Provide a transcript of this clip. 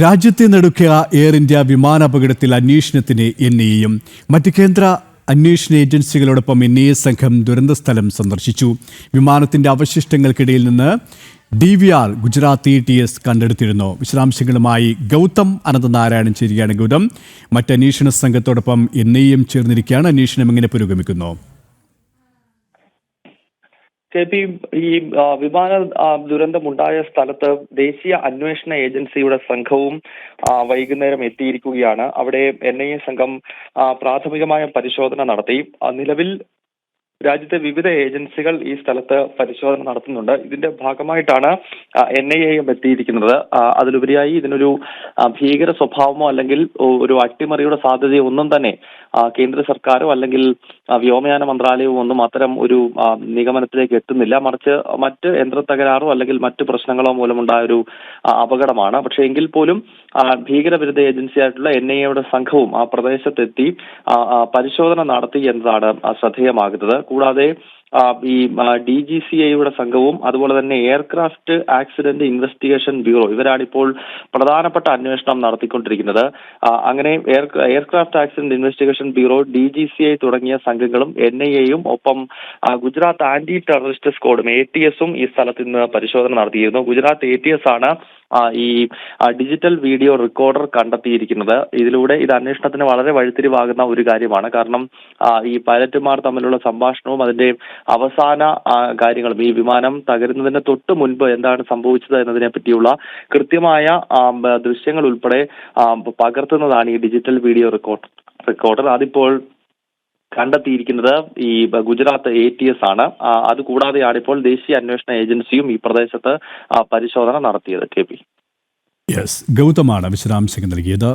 രാജ്യത്തെ നടുക്കിയ air India വിമാനാപകടത്തിൽ അന്വേഷണത്തിന് എൻ ഐയും മറ്റ് കേന്ദ്ര അന്വേഷണ ഏജൻസികളോടൊപ്പം എൻ ഐ എ സംഘം ദുരന്തസ്ഥലം സന്ദർശിച്ചു. വിമാനത്തിന്റെ അവശിഷ്ടങ്ങൾക്കിടയിൽ നിന്ന് D V R Gujarat T S കണ്ടെടുത്തിരുന്നു. വിശദാംശങ്ങളുമായി ഗൗതം അനന്തനാരായണൻ ചേരുകയാണ് ഗൗതം. മറ്റ് അന്വേഷണ സംഘത്തോടൊപ്പം എൻ ഐ എം ചേർന്നിരിക്കുകയാണ്. അന്വേഷണം എങ്ങനെ പുരോഗമിക്കുന്നു? കെ പി ഈ വിമാന ദുരന്തമുണ്ടായ സ്ഥലത്ത് ദേശീയ അന്വേഷണ ഏജൻസിയുടെ സംഘവും വൈകുന്നേരം എത്തിയിരിക്കുകയാണ്. അവിടെ എൻ ഐ എ സംഘം പ്രാഥമികമായ പരിശോധന നടത്തി. നിലവിൽ രാജ്യത്തെ വിവിധ ഏജൻസികൾ ഈ സ്ഥലത്ത് പരിശോധന നടത്തുന്നുണ്ട്. ഇതിന്റെ ഭാഗമായിട്ടാണ് എൻ ഐ എയും എത്തിയിരിക്കുന്നത്. അതിലുപരിയായി ഇതിനൊരു ഭീകര സ്വഭാവമോ അല്ലെങ്കിൽ ഒരു അട്ടിമറിയുടെ സാധ്യതയോ ഒന്നും തന്നെ കേന്ദ്ര സർക്കാരോ അല്ലെങ്കിൽ വ്യോമയാന മന്ത്രാലയവും ഒന്നും അത്തരം ഒരു നിഗമനത്തിലേക്ക് എത്തുന്നില്ല. മറിച്ച് മറ്റ് യന്ത്ര തകരാറോ അല്ലെങ്കിൽ മറ്റ് പ്രശ്നങ്ങളോ മൂലമുണ്ടായ ഒരു അപകടമാണ്. പക്ഷേ എങ്കിൽ പോലും ഭീകരവിരുദ്ധ ഏജൻസിയായിട്ടുള്ള എൻ ഐ എയുടെ സംഘവും ആ പ്രദേശത്തെത്തി പരിശോധന നടത്തി എന്നതാണ് ശ്രദ്ധേയമാകുന്നത്. കൂടാതെ ഈ ഡി ജി സി ഐയുടെ സംഘവും അതുപോലെ തന്നെ എയർക്രാഫ്റ്റ് ആക്സിഡന്റ് ഇൻവെസ്റ്റിഗേഷൻ ബ്യൂറോ ഇവരാണ് ഇപ്പോൾ പ്രധാനപ്പെട്ട അന്വേഷണം നടത്തിക്കൊണ്ടിരിക്കുന്നത്. അങ്ങനെ air aircraft accident investigation bureau D G C I തുടങ്ങിയ സംഘങ്ങളും എൻ ഐ എയും ഒപ്പം ഗുജറാത്ത് ആന്റി ടെററിസ്റ്റ് സ്ക്വാഡും എ ടി എസും ഈ സ്ഥലത്ത് ഇന്ന് പരിശോധന നടത്തിയിരുന്നു. ഗുജറാത്ത് എ ടി എസ് ആണ് ഈ ഡിജിറ്റൽ വീഡിയോ റെക്കോർഡർ കണ്ടെത്തിയിരിക്കുന്നത്. ഇതിലൂടെ ഇത് അന്വേഷണത്തിന് വളരെ വഴിത്തിരിവാകുന്ന ഒരു കാര്യമാണ്. കാരണം ഈ പൈലറ്റുമാർ തമ്മിലുള്ള സംഭാഷണവും അതിന്റെ അവസാന കാര്യങ്ങളും ഈ വിമാനം തകരുന്നതിന് തൊട്ട് മുൻപ് എന്താണ് സംഭവിച്ചത് എന്നതിനെ പറ്റിയുള്ള കൃത്യമായ ദൃശ്യങ്ങൾ ഉൾപ്പെടെ പകർത്തുന്നതാണ് ഈ ഡിജിറ്റൽ വീഡിയോ റെക്കോർഡർ റെക്കോർഡർ അതിപ്പോൾ കണ്ടെത്തിയിരിക്കുന്നത് ഈ ഗുജറാത്ത് എ ടി എസ് ആണ്. അതുകൂടാതെയാണ് ഇപ്പോൾ ദേശീയ അന്വേഷണ ഏജൻസിയും ഈ പ്രദേശത്ത് പരിശോധന നടത്തിയത്. K P. യെസ് ഗൗതമാണ് വിശദാംശങ്ങൾ നൽകിയത്.